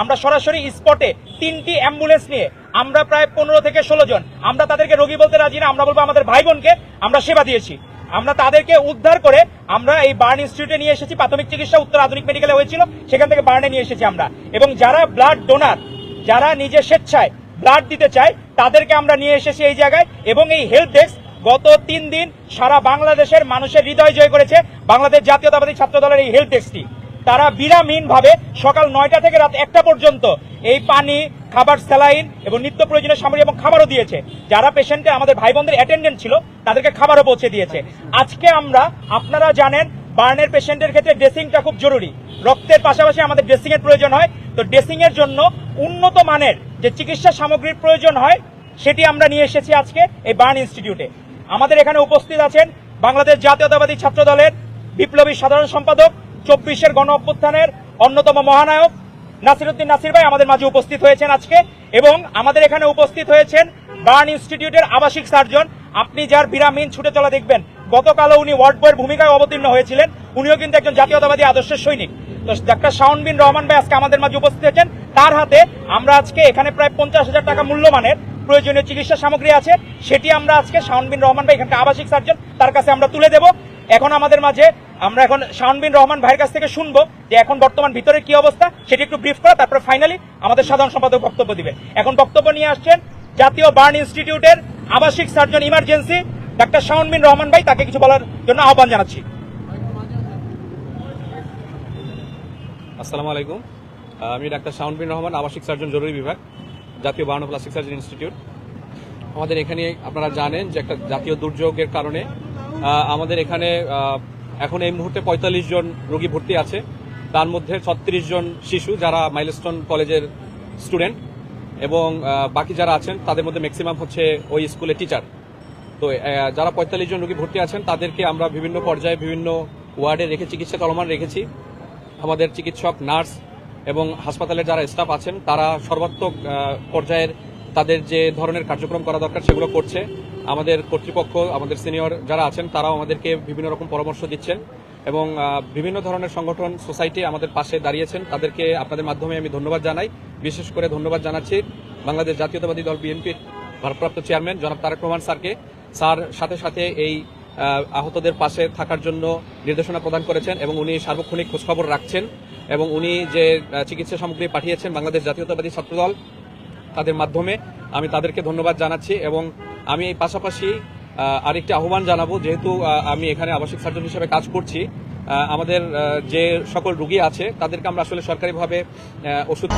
আমরা সরাসরি স্পটে তিনটি অ্যাম্বুলেন্স নিয়ে আমরা প্রায় পনেরো থেকে ষোলো জন। আমরা তাদেরকে রোগী বলতে রাজি না, আমরা বলব আমাদের ভাই বোনকে আমরা সেবা দিয়েছি। আমরা তাদেরকে উদ্ধার করে আমরা এই বার্ন ইনস্টিটিউটে নিয়ে এসেছি, প্রাথমিক চিকিৎসা, উত্তর আধুনিক মেডিকেলে হয়েছিল, সেখান থেকে বার্নে নিয়ে এসেছি আমরা। এবং যারা ব্লাড ডোনার যারা নিজে স্বেচ্ছায় ব্লাড দিতে চায়, তাদেরকে আমরা নিয়ে এসেছি এই জায়গায়। এবং এই হেল্প ডেস্ক গত তিন দিন সারা বাংলাদেশের মানুষের হৃদয় জয় করেছে, বাংলাদেশ জাতীয়তাবাদী ছাত্র দলের এই হেল্প ডেস্কটি তারা বিরামহীন ভাবে সকাল নয়টা থেকে রাত একটা পর্যন্ত এই পানি, খাবার, স্যালাইন এবং নিত্য প্রয়োজনীয় সামগ্রী এবং খাবারও দিয়েছে। যারা পেশেন্টে আমাদের ভাই বোনদের অ্যাটেন্ডেন্ট ছিল, তাদেরকে খাবারও পৌঁছে দিয়েছে। আজকে আমরা, আপনারা জানেন, বার্নের পেশেন্টের ক্ষেত্রে ড্রেসিংটা খুব জরুরি। রক্তের পাশাপাশি আমাদের ড্রেসিং এর প্রয়োজন হয়। তো ড্রেসিং এর জন্য উন্নত মানের যে চিকিৎসা সামগ্রীর প্রয়োজন হয়, সেটি আমরা নিয়ে এসেছি আজকে এই বার্ন ইনস্টিটিউটে। আমাদের এখানে উপস্থিত আছেন বাংলাদেশ জাতীয়তাবাদী ছাত্র দলের বিপ্লবী সাধারণ সম্পাদক চব্বিশের গণ অভ্যুত্থানের অন্যতম মহানায়ক নাসিরুদ্দিন নাসির ভাই আমাদের মাঝে উপস্থিত হয়েছেন আজকে এবং আমাদের এখানে উপস্থিত হয়েছেন বার্ন ইনস্টিটিউটের আবাসিক সার্জন। আপনি যার বিরামহীন ছুটে চলা দেখবেন, গতকালও উনি ওয়ার্ড বয়ের ভূমিকায় অবতীর্ণ হয়েছিলেন। উনিও কিন্তু একজন জাতীয়তাবাদী আদর্শের সৈনিক। তো ডাক্তার শাওন বিন রহমান ভাই আজকে আমাদের মাঝে উপস্থিত হয়েছেন। তার হাতে আমরা আজকে এখানে প্রায় পঞ্চাশ হাজার টাকা মূল্যমানের প্রয়োজনীয় চিকিৎসা সামগ্রী আছে। সেটি আমরা আজকে শাওন বিন রহমান ভাই এখানকার আবাসিক সার্জন, তার কাছে আমরা তুলে দেব। এখন আমাদের মাঝে আমরা এখন শাওন বিন রহমান ভাইয়ের কাছ থেকে শুনব যে এখন বর্তমান ভিতরে কি অবস্থা, সেটি একটু ব্রিফ করা, তারপর ফাইনালি আমাদের সাধারণ সম্পাদক বক্তব্য দিবেন এখন বক্তব্য নিয়ে আসছেন জাতীয় বার্ন ইনস্টিটিউটের আবাসিক surgeon emergency doctor Shaon bin Rahman ভাই, তাকে কিছু বলার জন্য আহ্বান জানাচ্ছি। আসসালামু আলাইকুম। আমি ডাক্তার শাওন বিন রহমান, আবাসিক সার্জন জরুরি বিভাগ, জাতীয় বার্ন প্লাস্টিক সার্জন ইনস্টিটিউট। আমাদের এখানে আপনারা জানেন যে একটা জাতীয় দুর্যোগের কারণে আমাদের এখানে এখন এই মুহূর্তে পঁয়তাল্লিশ জন রোগী ভর্তি আছে। তার মধ্যে ছত্রিশ জন শিশু যারা মাইলস্টোন কলেজের স্টুডেন্ট এবং বাকি যারা আছেন, তাদের মধ্যে ম্যাক্সিমাম হচ্ছে ওই স্কুলের টিচার। তো যারা পঁয়তাল্লিশ জন রোগী ভর্তি আছেন, তাদেরকে আমরা বিভিন্ন পর্যায়ে বিভিন্ন ওয়ার্ডে রেখে চিকিৎসা চলমান রেখেছি। আমাদের চিকিৎসক, নার্স এবং হাসপাতালের যারা স্টাফ আছেন, তারা সর্বাত্মক পর্যায়ের তাদের যে ধরনের কার্যক্রম করা দরকার সেগুলো করছে। আমাদের কর্তৃপক্ষ, আমাদের সিনিয়র যারা আছেন, তারাও আমাদেরকে বিভিন্ন রকম পরামর্শ দিচ্ছেন এবং বিভিন্ন ধরনের সংগঠন, সোসাইটি আমাদের পাশে দাঁড়িয়েছেন। তাদেরকে আপনাদের মাধ্যমে আমি ধন্যবাদ জানাই। বিশেষ করে ধন্যবাদ জানাচ্ছি বাংলাদেশ জাতীয়তাবাদী দল বিএনপির ভারপ্রাপ্ত চেয়ারম্যান জনাব তারেক রহমান স্যারকে। স্যার সাথে সাথে এই আহতদের পাশে থাকার জন্য নির্দেশনা প্রদান করেছেন এবং উনি সার্বক্ষণিক খোঁজখবর রাখছেন এবং উনি যে চিকিৎসা সামগ্রী পাঠিয়েছেন বাংলাদেশ জাতীয়তাবাদী ছাত্রদল তাদের মাধ্যমে আমি তাদেরকে ধন্যবাদ জানাচ্ছি এবং আমি এই পাশাপাশি আরেকটি আহ্বান জানাব, যেহেতু আমি এখানে আবাসিক সার্জন হিসেবে কাজ করছি আমাদের যে সকল রুগী আছে, তাদেরকে আমরা আসলে সরকারিভাবে ওষুধ